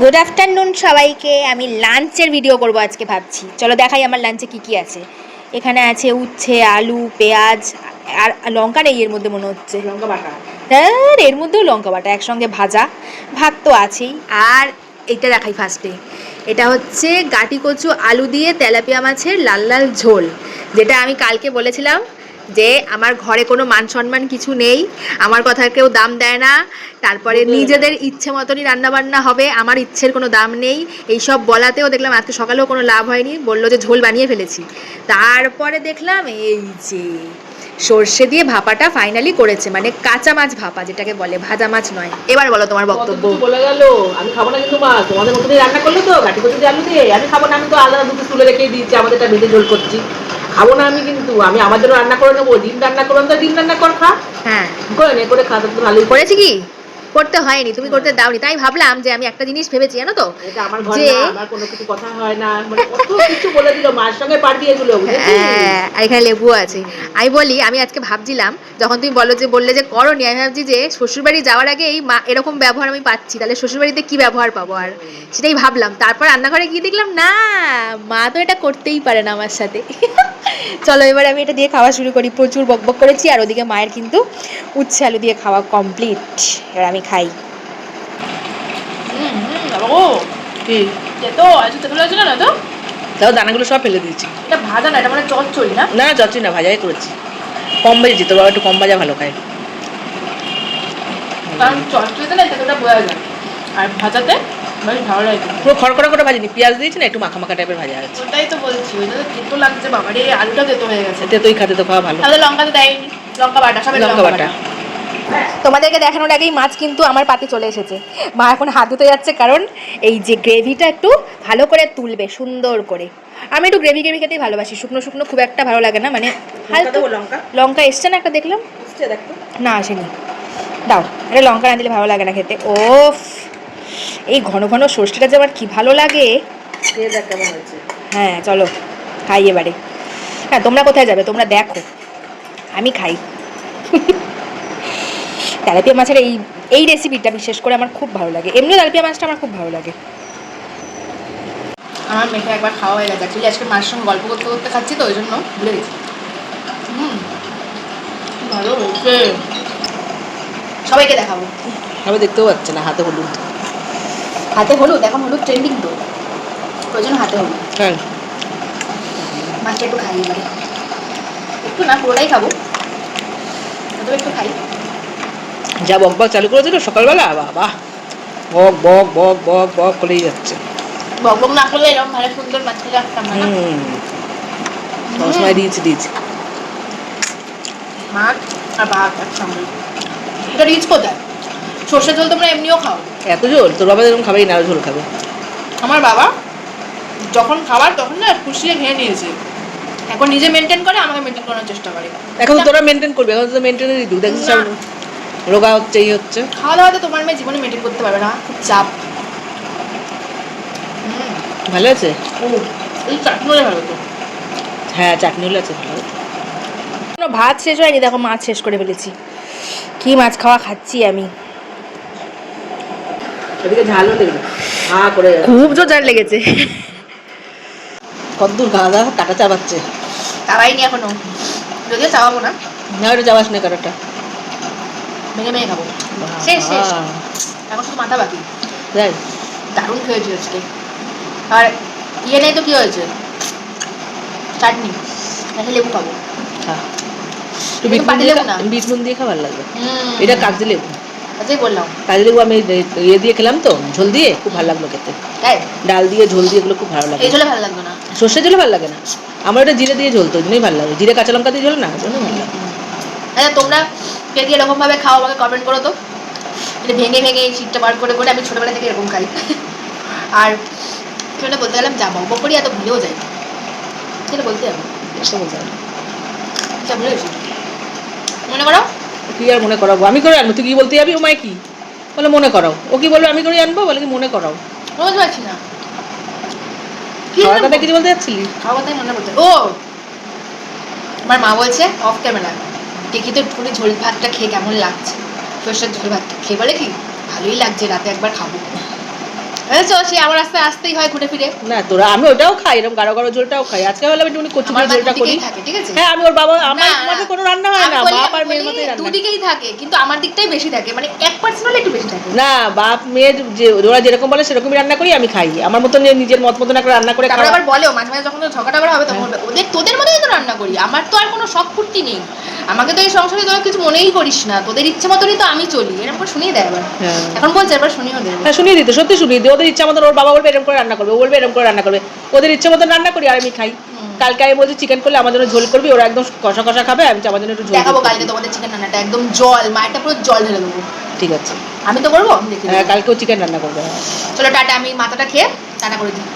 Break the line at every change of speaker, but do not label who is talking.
Good afternoon সবাইকে। আমি লাঞ্চের ভিডিও করব আজকে ভাবছি। চলো দেখাই আমার লাঞ্চে কি কি আছে। এখানে আছে উচ্ছে আলু পেঁয়াজ আর লঙ্কা নেই এর মধ্যে মনে হচ্ছে।
লঙ্কা বাটা।
আর এর মধ্যেও লঙ্কা বাটা একসঙ্গে ভাজা। ভাত তো আছেই। আর এটা দেখাই ফার্স্টে এটা হচ্ছে গাটি কচু আলু দিয়ে তেলাপিয়া মাছের লাল লাল ঝোল। যেটা আমি কালকে বলেছিলাম যে আমার ঘরে কোনো মান সম্মান কিছু নেই আমার কথা কেউ দাম দেয় না তারপরে নিজেদের ইচ্ছে মতনই রান্নাবান্না হবে আমার ইচ্ছের কোনো দাম নেই এইসব বলাতেও দেখলাম আজকে সকালেও কোনো লাভ হয়নি বলল যে ঝোল বানিয়ে ফেলেছি। তারপরে দেখলাম এই যে সর্ষে দিয়ে ভাপাটা ফাইনালি করেছে মানে কাঁচা মাছ ভাপা যেটাকে বলে ভাজা মাছ নয়। এবার বলো তোমার বক্তব্য।
বলে গেল? আমি খাব না কিন্তু মাছ তোমাদের মতনই রান্না করলে তো আলু দিয়ে। আমি খাব না আমি তো আলাদা দুটো তুলে রেখেই দিয়েছি আমাদের এটা ভেজে ঝোল করছি। খাব না আমি কিন্তু আমি আমার জন্য রান্না করে নেব ডিম রান্না করলাম তো ডিম রান্না কর খা।
হ্যাঁ।
করে নে করে খা তো ভালোই
করেছি কি? করতে হয়নি তুমি করতে দাওনি। তাই ভাবলাম যে আমি একটা জিনিস ভেবেছি জানো তো? যে-
কোনো কিছু কথা হয় না। মানে কত কিছু বলে দিল মার সঙ্গে?
হ্যাঁ আর এখানে লেবু আছে। আমি বলি আমি আজকে ভাবছিলাম যখন তুমি বলো যে বললে যে করনি আমি ভাবছি যে শ্বশুরবাড়ি যাওয়ার আগে এই মা এরকম ব্যবহার আমি পাচ্ছি তাহলে শ্বশুরবাড়িতে কি ব্যবহার পাবো আর? সেটাই ভাবলাম। তারপর রান্নাঘরে গিয়ে দেখলাম না মা তো এটা করতেই পারে না আমার সাথে। চলো এবার আমি এটা দিয়ে খাওয়া শুরু করি। প্রচুর বকবক করেছি আর ওদিকে মায়ের কিন্তু উচ্ছে আলু দিয়ে খাওয়া কমপ্লিট এবার আমি খাই।
ও তো না তো?
তাও দানাগুলো সব ফেলে দিয়েছি।
এটা ভাজা না এটা মানে চচ্চড়ি না?
না চচ্চড়ি না ভাজাই করেছি। কম ভেজেছি তোর বাবা একটু কম ভাজা ভালো খায়।
কারণ চচ্চড়িতে না তেতোটা বোঝা যায়। আর ভাজাতে বেশ ভালো লাগে
পুরো খড়কড়া করে ভাজিনি পেঁয়াজ দিয়েছি না একটু মাখা মাখা টাইপের ভাজা আছে।
ওটাই তো বলছি তেতো লাগছে বাবা রে আলুটা তেতো হয়ে গেছে।
এতে তুই খাতে তো খাওয়া ভালো।
তাহলে লঙ্কা তো দেয়নি লঙ্কা বাটা সবাই
লঙ্কা বাটা।
তোমাদেরকে দেখানোর আগেই মাছ কিন্তু আমার পাতে চলে এসেছে। মা এখন হাত ধুতে যাচ্ছে কারণ এই যে গ্রেভিটা একটু ভালো করে তুলবে সুন্দর করে। আমি একটু গ্রেভি গ্রেভি খেতেই ভালোবাসি শুকনো শুকনো খুব একটা ভালো লাগে না মানে হালকা
লঙ্কা?
লঙ্কা এসছে না একটা দেখলাম? না আসেনি। দাও এটা লঙ্কা না দিলে ভালো লাগে না খেতে। ওফ! এই ঘন ঘন সর্ষেটা যে আমার কি ভালো লাগে।
কেমন হয়েছে?
হ্যাঁ চলো খাই এবারে। হ্যাঁ তোমরা কোথায় যাবে? তোমরা দেখো। আমি খাই। তেলাপিয়া মাছের এই এই রেসিপিটা বিশেষ করে আমার খুব ভালো লাগে। এমনি তেলাপিয়া মাছটা আমার খুব ভালো লাগে।
আমার মেয়েকে একবার খাওয়া হয়ে গেছে। অ্যাকচুয়ালি আজকে মার সঙ্গে গল্প করতে করতে খাচ্ছি তো ওই জন্য ভুলে গেছি। হুম ভালো হয়েছে। সবাইকে দেখাবো।
আমি দেখতেও পাচ্ছে না হাতে হলুদ।
হাতে হলুদ এখন হলুদ ট্রেন্ডিং তো। ওই জন্য হাতে হলুদ।
হ্যাঁ।
মাছটা একটু খাই এবারে একটু না পুরোটাই খাব। তবে একটু খাই।
যা বক বক চালু করেছিল সকালবেলা? বাবা। বক বক বক বক বক করেই যাচ্ছে।
বক বক না করলে এরকম ভালো সুন্দর মাছটা রাখতাম না?
সবসময় দিয়েছি দিয়েছি।
মাছ আর ভাত একসঙ্গে। এটা রিচ কোথায়? সর্ষের ঝোল তোমরা এমনিও খাও?
এত ঝোল তোর বাবা এরকম খাবেই না ঝোল খাবে।
আমার বাবা যখন খাবার তখন না খুশিয়ে খেয়ে নিয়েছে। এখন নিজে মেনটেন করে আমাকে মেনটেন করার চেষ্টা করে।
এখন তোরা মেনটেন করবি এখন তো মেনটেনেরই দুধ দেখছিস সব রোগা হচ্ছে এই হচ্ছে।
খাওয়া দাওয়াতে তোমার মেয়ে জীবনে মেনটেন করতে পারবে না খুব চাপ। হুম,
ভালো আছে?
এই চাটনি হলে ভালো তো
হ্যাঁ চাটনি হলে আছে ভালো
ভাত শেষ হয়নি দেখো মাছ শেষ করে ফেলেছি। কি মাছ খাওয়া খাচ্ছি আমি।
ওদিকে ঝালও লেগে হা করে
খুব জোর লেগেছে।
খাওয়া দাওয়া কাটা চাবাচ্ছে
খাওয়াইনি এখনও। যদিও চাওয়াবো না।
না ওটা যাওয়াস না
ভেঙে ভেঙে খাব। শেষ শেষ। এখন শুধু মাথা বাকি।
যাই।
দারুণ খেয়েছি আজকে। আর ইয়ে নেই তো কি হয়েছে? চাটনি। নাকি লেবু খাব। কিন্তু
বিট
লেবু না।
খা- বিট নুন দিয়ে খা ভালো লাগবে এটা কাগজি লেবু।
আজকেই বললাম।
আমি ইয়ে দিয়ে খেলাম তো ঝোল দিয়ে খুব ভালো লাগল খেতে।
তাই?
ডাল দিয়ে ঝোল দিয়ে এগুলো খুব ভালো লাগে।
এই ঝোলে ভালো লাগবে না।
সর্ষে ঝোলে ভালো লাগে না। আমার এটা জিরে দিয়ে ঝোল তো জন্যই ভালো লাগে। জিরে কাঁচা লঙ্কা দিয়ে ঝোল না জন্য ভালো লাগে।
আচ্ছা তোমরা কে কি এরকম ভাবে খাও আমাকে কমেন্ট করো তো। এটা ভেঙে ভেঙে এই শীতটা বার করে করে আমি ছোটবেলা থেকে এরকম খাই। আর সেটা বলতে গেলাম যা বকবক করি এত ভুলেও যাই। সেটা বলতে হবে।
বলতে হবে।
আচ্ছা মনে করো?
কি আর মনে করাবো? আমি করে আনব। তুই কি বলতে যাবি? ও মায় কি? বলে মনে করাও। ও কি বলবে? আমি করে আনব? বলে কি মনে করাও।
বুঝতে পারছি না।
খাওয়ার কথা কিছু বলতে যাচ্ছিলি?
খাওয়া কথাই মনে করতে ও! আমার মা বলছে অফ ক্যামেরা দেখি তো একটুখানি ঝোল ভাতটা খেয়ে কেমন লাগছে। সর্ষের ঝোল ভাতটা। খেয়ে বলে কি? ভালোই লাগছে রাতে একবার খাব।
বুঝেছ সে আমার আস্তে আসতেই হয় ঘুরে ফিরে।
না তোরা আমি ওটাও খাই এরকম গাঢ় গাঢ় ঝোলটাও খাই। আজকে একটু কচু ঝোলটা করি। হ্যাঁ আমি ওর বাবা আমার। কোনো রান্না হয় না বাপ আর মেয়ের
বলি
রান্না।
দুদিকেই থাকে কিন্তু আমার দিকটাই বেশি থাকে মানে এক একটু বেশি থাকে।
না বাপ মেয়ের যে ওরা যেরকম বলে সেরকমই রান্না করি আমি খাই। আমার মতন যে নিজের মত মতন একটা রান্না করে খাওয়া
আবার বলেও মাঝে মাঝে যখন ঝগড়া হবে তখন ওদের তোদের মতোই তো রান্না করি আমার তো আর কোনো শখ ফুর্তি নেই। আমাকে তো এই সংসারে তোরা কিছু মনেই করিস না। তোদের ইচ্ছে মতনই তো আমি চলি। এরকম করে শুনিয়ে দেয় আবার।
হ্যাঁ।
এখন বলছে এবার শুনিও দেবে।
হ্যাঁ শুনিয়ে দিতে। সত্যি শুনিয়ে দিই ওদের ইচ্ছা মতন ওর বাবা বলবে এরকম করে রান্না করবে। ও বলবে এরকম করে রান্না করবে। ওদের ইচ্ছে মতন রান্না করি আর আমি খাই। কালকে আমি বলছি চিকেন করলে আমার জন্য ঝোল করবি? ওরা একদম কষা কষা খাবে আমি আমার জন্য একটু ঝোল
দেখাবো কালকে তোমাদের চিকেন রান্নাটা। একদম জল মায়েরটা পুরো জল ঢেলে দেবো।
ঠিক আছে।
আমি তো করব? দেখি
হ্যাঁ কালকেও চিকেন রান্না করবে হ্যাঁ।
চলো টাটা। আমি মাথাটা খেয়ে রান্না করে দিই।